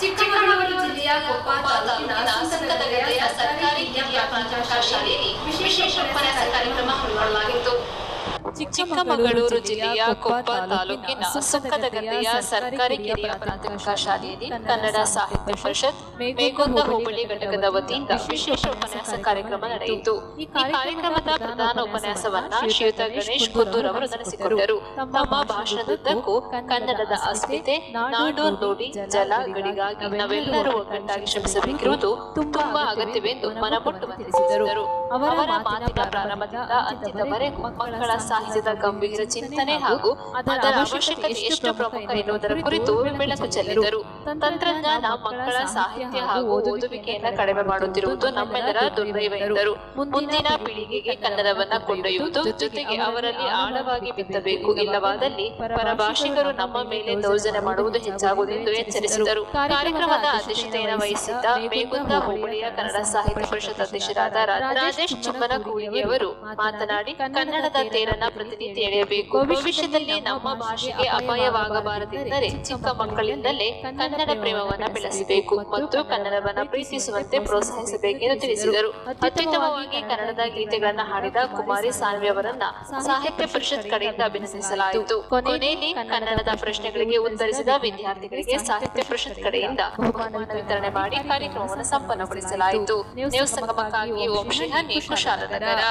ಚಿಕ್ಕಮಗಳೂರು ಜಿಲ್ಲೆಯ ಕೊಪ್ಪ ತಾಲೂಕಿನ ಸರ್ಕಾರಿ ಹಿರಿಯ ಪ್ರಾಥಮಿಕ ಶಾಲೆಯಲ್ಲಿ ವಿಶೇಷ ಚಿಕ್ಕಮಗಳೂರು ಜಿಲ್ಲೆಯ ಕೊಪ್ಪ ತಾಲೂಕಿನ ಸುಂಕದಗದ್ದೆಯ ಸರ್ಕಾರಿ ಕಿರಿಯ ಪ್ರಾಥಮಿಕ ಶಾಲೆಯಲ್ಲಿ ಕನ್ನಡ ಸಾಹಿತ್ಯ ಪರಿಷತ್ ಮೇಗೊಂದ ಹೋಬಳಿ ಘಟಕದ ವತಿಯಿಂದ ವಿಶೇಷ ಉಪನ್ಯಾಸ ಕಾರ್ಯಕ್ರಮ ನಡೆಯಿತು. ಈ ಕಾರ್ಯಕ್ರಮದ ಪ್ರಧಾನ ಉಪನ್ಯಾಸವನ್ನ ಶ್ರೀಯುತ ಗಣೇಶ್ ಕುದ್ದೂರ್ ಅವರು ನಡೆಸಿಕೊಟ್ಟರು ತಮ್ಮ ಭಾಷಣದುದ್ದಕ್ಕೂ ಕನ್ನಡದ ಅಸ್ಮಿತೆ ನಾಡು ನುಡಿ ಜಲ ಗಡಿಗಾಗಿ ನಾವೆಲ್ಲರೂ ಒಗ್ಗಟ್ಟಾಗಿ ಶ್ರಮಿಸಬೇಕಿರುವುದು ತುಂಬಾ ಅಗತ್ಯವೆಂದು ಮನಪಟ್ಟು ತಿಳಿಸಿದರು ಅವರ ಮಾತಿನ ಪ್ರಾರಂಭದಿಂದ ಅಂತ್ಯದವರೆಗೂ ಮಕ್ಕಳ ಸಾಹಿತ್ಯದ ಗಂಭೀರ ಚಿಂತನೆ ಹಾಗೂ ಅದರ ಅವಶ್ಯಕತೆ ಎಷ್ಟು ಪ್ರಮುಖ ಎನ್ನುವುದರ ಕುರಿತು ಬೆಳಕು ಚೆಲ್ಲಿದರು. ತಂತ್ರಜ್ಞಾನ ಮಕ್ಕಳ ಸಾಹಿತ್ಯ ಹಾಗೂ ಓದುವಿಕೆಯನ್ನ ಕಡಿಮೆ ಮಾಡುತ್ತಿರುವುದು ನಮ್ಮೆಲ್ಲರ ದುರ್ದೈವ ಎಂದರು. ಮುಂದಿನ ಪೀಳಿಗೆಗೆ ಕನ್ನಡವನ್ನ ಕೊಂಡೊಯ್ಯುವುದು ಜೊತೆಗೆ ಅವರಲ್ಲಿ ಆಳವಾಗಿ ಬಿತ್ತಬೇಕು ಇಲ್ಲವಾದಲ್ಲಿ ಪರಭಾಷಿಕರು ನಮ್ಮ ಮೇಲೆ ದೌರ್ಜನ್ಯ ಮಾಡುವುದು ಹೆಚ್ಚಾಗುವುದೆಂದು ಎಚ್ಚರಿಸಿದರು. ಕಾರ್ಯಕ್ರಮದ ಅಧ್ಯಕ್ಷತೆಯನ್ನು ವಹಿಸಿದ್ದ ಮೇಗುಂದ ಹೋಬಳಿಯ ಕನ್ನಡ ಸಾಹಿತ್ಯ ಪರಿಷತ್ ಅಧ್ಯಕ್ಷರಾದ ರಾಜೇಶ್ ಚಿಮ್ಮನ ಕೂಳಿಗೆಯವರು ಮಾತನಾಡಿ ಕನ್ನಡದ ತೇರನ್ನ ಪ್ರತಿನಿತ್ಯ ಎಳೆಯಬೇಕು ಭವಿಷ್ಯದಲ್ಲಿ ನಮ್ಮ ಭಾಷೆಗೆ ಅಪಾಯವಾಗಬಾರದೆಂದರೆ ಚಿಕ್ಕ ಮಕ್ಕಳಿಂದಲೇ ಕನ್ನಡ ಪ್ರೇಮವನ್ನ ಬೆಳೆಸಬೇಕು ಮತ್ತು ಕನ್ನಡವನ್ನು ಪ್ರೀತಿಸುವಂತೆ ಪ್ರೋತ್ಸಾಹಿಸಬೇಕೆಂದು ತಿಳಿಸಿದರು. ಅತ್ಯುತ್ತಮವಾಗಿ ಕನ್ನಡದ ಗೀತೆಗಳನ್ನು ಹಾಡಿದ ಕುಮಾರಿ ಸಾನ್ವಿ ಅವರನ್ನ ಸಾಹಿತ್ಯ ಪರಿಷತ್ ಕಡೆಯಿಂದ ಅಭಿನಂದಿಸಲಾಯಿತು. ಕೊನೆಯಲ್ಲಿ ಕನ್ನಡದ ಪ್ರಶ್ನೆಗಳಿಗೆ ಉತ್ತರಿಸಿದ ವಿದ್ಯಾರ್ಥಿಗಳಿಗೆ ಸಾಹಿತ್ಯ ಪರಿಷತ್ ಕಡೆಯಿಂದ ಬಹುಮಾನವನ್ನು ವಿತರಣೆ ಮಾಡಿ ಕಾರ್ಯಕ್ರಮವನ್ನು ಸಂಪನ್ನಗೊಳಿಸಲಾಯಿತು. ನ್ಯೂಸ್ ಸಂಗಮಕ್ಕಾಗಿ ಓಂ ಶ್ರೀಹರಿ ಕುಶಾಲನಗರ.